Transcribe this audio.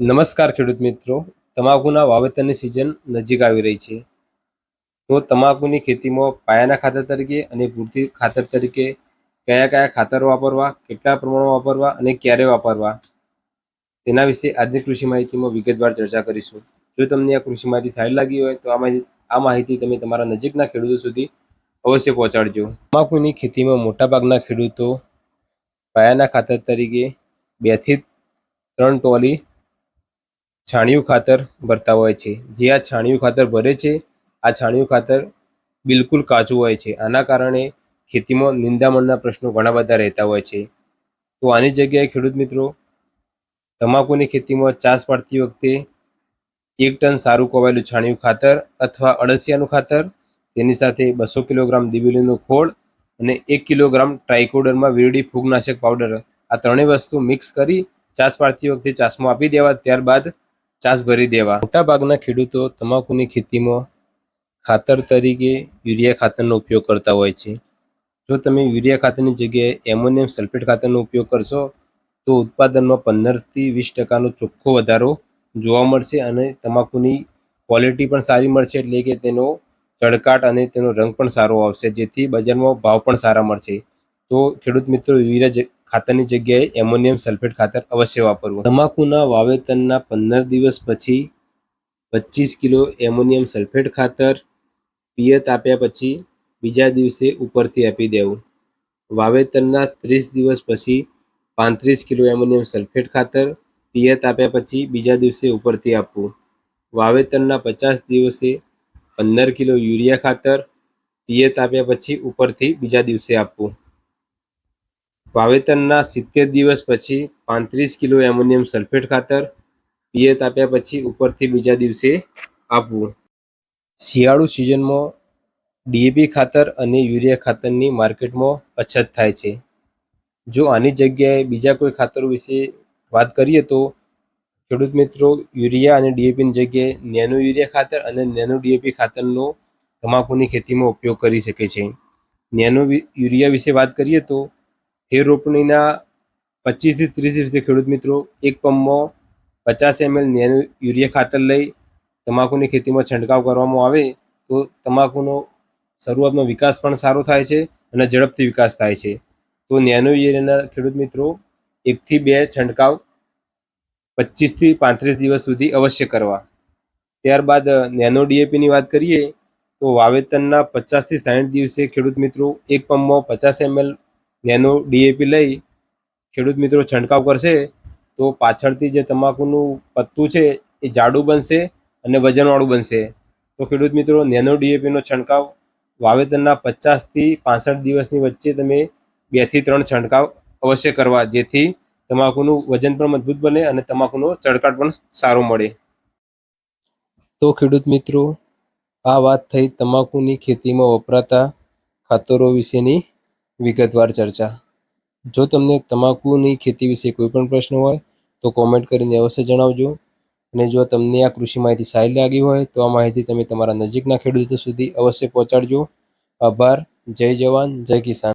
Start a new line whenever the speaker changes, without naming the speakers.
નમસ્કાર ખેડૂત મિત્રો. તમાકુના વાવેતરની સિઝન નજીક આવી રહી છે. તો તમાકુની ખેતીમાં પાયાના ખાતર તરીકે અને પૂરતી ખાતર તરીકે કયા કયા ખાતરો વાપરવા, કેટલા પ્રમાણમાં વાપરવા અને ક્યારે વાપરવા? તેના વિશે આજની કૃષિ માહિતીમાં વિગતવાર ચર્ચા કરીશું. જો તમને આ કૃષિ માહિતી સારી લાગી હોય તો આ માહિતી તમે તમારા નજીકના ખેડૂતો સુધી અવશ્ય પહોંચાડજો. તમાકુની ખેતીમાં મોટાભાગના ખેડૂતો પાયાના ખાતર તરીકે બેથી ત્રણ ટોલી છાણિયું ખાતર ભરતા હોય છે. જે આ છાણિયું ખાતર ભરે છે, આ છાણિયું ખાતર બિલકુલ કાચું હોય છે. આના કારણે ખેતીમાં નિંદામણના પ્રશ્નો ઘણા બધા રહેતા હોય છે. તો આની જગ્યાએ ખેડૂત મિત્રો, તમાકુની ખેતીમાં ચાસ પાડતી વખતે એક ટન સારું કોવાયેલું છાણિયું ખાતર અથવા અળસિયાનું ખાતર, તેની સાથે બસો કિલોગ્રામ દિવેલીનું ખોળ અને એક કિલોગ્રામ ટ્રાઇકોડરમાં વીરડી ફૂગનાશક પાવડર આ ત્રણેય વસ્તુ મિક્સ કરી ચાસ પાડતી વખતે ચાસમાં આપી દેવા. ત્યારબાદ ચાસ ભરી દેવા. મોટાભાગના ખેડૂતો તમાકુની ખેતીમાં ખાતર તરીકે યુરિયા ખાતરનો ઉપયોગ કરતા હોય છે. જો તમે યુરિયા ખાતરની જગ્યાએ એમોનિયમ સલ્ફેટ ખાતરનો ઉપયોગ કરશો, તો ઉત્પાદનમાં પંદરથી વીસ ટકાનો ચોખ્ખો વધારો જોવા મળશે અને તમાકુની ક્વોલિટી પણ સારી મળશે, એટલે કે તેનો ચળકાટ અને તેનો રંગ પણ સારો આવશે, જેથી બજારમાં ભાવ પણ સારા મળશે. તો ખેડૂત મિત્રો, યુરિયા ખાતરની જગ્યાએ એમોનિયમ સલ્ફેટ ખાતર અવશ્ય વાપરવું. તમાકુના વાવેતરના પંદર દિવસ પછી પચીસ કિલો એમોનિયમ સલ્ફેટ ખાતર પિયત આપ્યા પછી બીજા દિવસે ઉપરથી આપી દેવું. વાવેતરના ત્રીસ દિવસ પછી પાંત્રીસ કિલો એમોનિયમ સલ્ફેટ ખાતર પિયત આપ્યા પછી બીજા દિવસે ઉપરથી આપવું. વાવેતરના પચાસ દિવસે પંદર કિલો યુરિયા ખાતર પિયત આપ્યા પછી ઉપરથી બીજા દિવસે આપવું. વાવેતરના સિત્તેર દિવસ પછી પાંત્રીસ કિલો એમોનિયમ સલ્ફેટ ખાતર પિયત આપ્યા પછી ઉપરથી બીજા દિવસે આપવું. શિયાળુ સિઝનમાં ડીએપી ખાતર અને યુરિયા ખાતરની માર્કેટમાં અછત થાય છે. જો આની જગ્યાએ બીજા કોઈ ખાતરો વિશે વાત કરીએ તો ખેડૂત મિત્રો, યુરિયા અને ડીએપીની જગ્યાએ નેનો યુરિયા ખાતર અને નેનો ડીએપી ખાતરનો તમાકુની ખેતીમાં ઉપયોગ કરી શકે છે. નેનો યુરિયા વિશે વાત કરીએ તો ફેર રોપણીના પચીસથી ત્રીસ દિવસે ખેડૂત મિત્રો, એક પંપમાં પચાસ એમએલ નેનો યુરિયા ખાતર લઈ તમાકુની ખેતીમાં છંટકાવ કરવામાં આવે તો તમાકુનો શરૂઆતનો વિકાસ પણ સારો થાય છે અને ઝડપથી વિકાસ થાય છે. તો નેનો યુરિયાના ખેડૂત મિત્રો, એકથી બે છંટકાવ પચીસથી પાંત્રીસ દિવસ સુધી અવશ્ય કરવા. ત્યારબાદ નેનો ડીએપીની વાત કરીએ તો વાવેતરના પચાસથી સાઠ દિવસે ખેડૂત મિત્રો, એક પંપમાં પચાસ એમએલ નેનો ડીએપી લઈ ખેડૂત મિત્રો છંટકાવ કરશે, તો પાછળથી જે તમાકુનું પત્તું છે, એ જાડું બનશે અને વજનવાળું બનશે. તો ખેડૂત મિત્રો, નેનો ડીએપીનો છંટકાવ વાવેતરના પચાસથી પાસઠ દિવસની વચ્ચે તમે બેથી ત્રણ છંટકાવ અવશ્ય કરવા, જેથી તમાકુનું વજન પણ મજબૂત બને અને તમાકુનો ચડકાટ પણ સારો મળે. તો ખેડૂત મિત્રો, આ વાત થઈ તમાકુની ખેતીમાં વપરાતા ખાતરો વિશેની. વિગતવાર ચર્ચા. જો તમને તમાકુની ખેતી વિશે કોઈ પણ પ્રશ્ન હોય, તો કોમેન્ટ કરીને અવશ્ય જણાવજો. અને જો તમને આ કૃષિ માહિતી સારી લાગી હોય, તો આ માહિતી તમે તમારા નજીકના ખેડૂતો સુધી અવશ્ય પહોંચાડજો. આભાર. જય જવાન, જય કિસાન.